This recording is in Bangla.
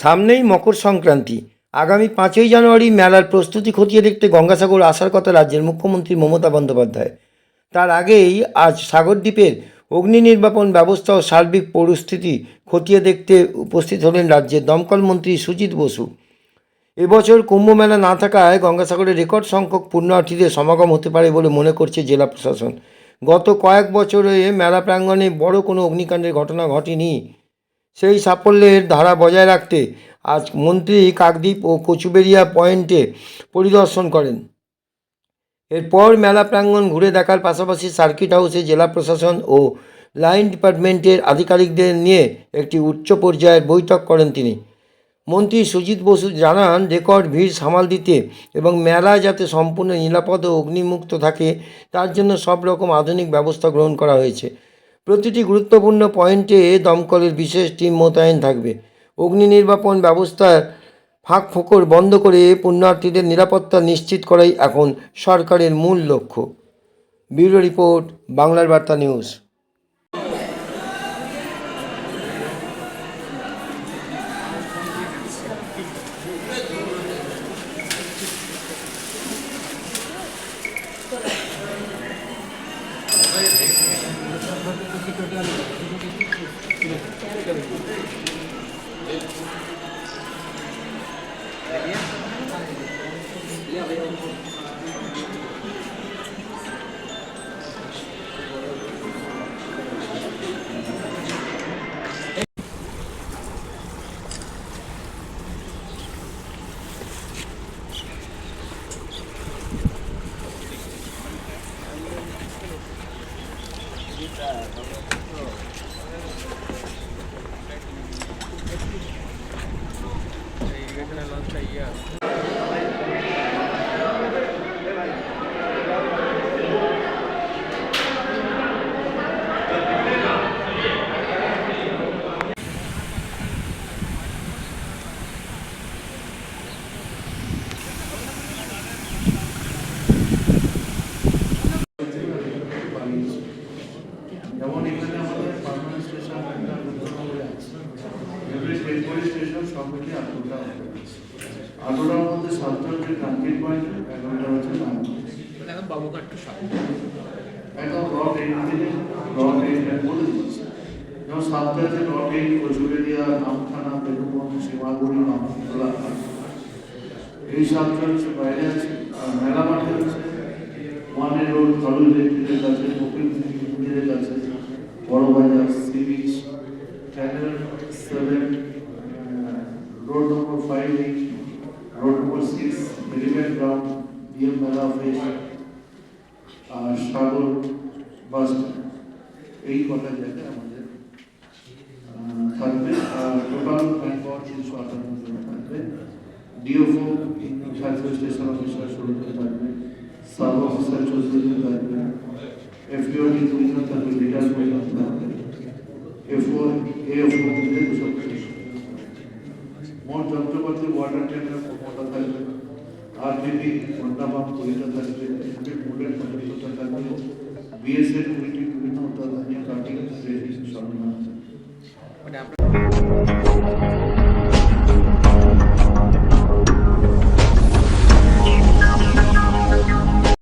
সামনেই মকর সংক্রান্তি। আগামী পাঁচই জানুয়ারি মেলার প্রস্তুতি খতিয়ে দেখতে গঙ্গাসাগর আসার কথা রাজ্যের মুখ্যমন্ত্রী মমতা বন্দ্যোপাধ্যায়। তার আগেই আজ সাগরদ্বীপের অগ্নি নির্বাপন ব্যবস্থা ও সার্বিক পরিস্থিতি খতিয়ে দেখতে উপস্থিত হলেন রাজ্যের দমকল মন্ত্রী সুজিত বসু। এবছর কুম্ভ মেলা না থাকায় গঙ্গাসাগরে রেকর্ড সংখ্যক পুণ্যার্থীদের সমাগম হতে পারে বলে মনে করছে জেলা প্রশাসন। গত কয়েক বছরে মেলা প্রাঙ্গণে বড় কোনো অগ্নিকাণ্ডের ঘটনা ঘটেনি। সেই সাফল্যের ধারা বজায় রাখতে আজ মন্ত্রী কাকদ্বীপ ও কচুবেরিয়া পয়েন্টে পরিদর্শন করেন। এরপর মেলা প্রাঙ্গণ ঘুরে দেখার পাশাপাশি সার্কিট হাউসে জেলা প্রশাসন ও লাইন ডিপার্টমেন্টের আধিকারিকদের নিয়ে একটি উচ্চ পর্যায়ের বৈঠক করেন তিনি। মন্ত্রী সুজিত বসু জানান, রেকর্ড ভিড় সামাল দিতে এবং মেলা যাতে সম্পূর্ণ নিরাপদ ও অগ্নিমুক্ত থাকে, তার জন্য সব রকম আধুনিক ব্যবস্থা গ্রহণ করা হয়েছে। প্রতিটি গুরুত্বপূর্ণ পয়েন্টে দমকলের বিশেষ টিম মোতায়েন থাকবে। অগ্নি নির্বাপন ব্যবস্থার ফাঁক ফোকর বন্ধ করে পুণ্যার্থীদের নিরাপত্তা নিশ্চিত করাই এখন সরকারের মূল লক্ষ্য। ব্যুরো রিপোর্ট, বাংলার বার্তা নিউজ। Gracias. যেমন এখানে আমাদের পার্মানেন্ট স্টেশন একটা আছে। এভরি স্টেশন সব মিলিয়ে আটটা আটটার মধ্যে সাতটা হচ্ছে ট্রানজিট পয়েন্ট এগারোটা হচ্ছে নাম এখন বাবুঘাটটা সামনে একদম র ট্রেন থেকে র ট্রেন বলে দিচ্ছি। যেমন সাতটা হচ্ছে র ট্রেন কচুবেরিয়া নামখানা পেরুমন সীমাগুড়ি নামখোলা এই সাতটা হচ্ছে বাইরে আছে আর মেলা মাঠে হচ্ছে। ওয়ানে রোড কাছে 5, road 6, Millimeter Ground, BM Balafish, uh, Shagor, Buster. এই কটা জায়গা আমাদের থাকবে। টোটাল ব্যাংকট তিনশো আটান্ন জন থাকবে। ডিওফো সার্ভিস স্টেশন অফিসার ষোলো জন থাকবে। সাব অফিসার চোদ্দ জন থাকবে এফডিওটি দুই জন থাকবে লিডার দুই থাকবে। এফ এফ ମୋ ଯନ୍ତ୍ରପାତି ୱାଟର ଟେଣ୍ଡର ପଟା ଚାଲିଛି ଆର୍ଜିବି ମଣ୍ଡାପା କୋଇଟା ଚାଲିଛି ଏମ୍ପିଟ୍ ବୁଲେଟ୍ ପଟା ଚାଲିଛି ବିଏସ୍ଏନ୍ କୋଇଟି ବିଭିନ୍ନ ଉତ୍ତର ଧାନ୍ୟ କାଟି ସେ ସରଣ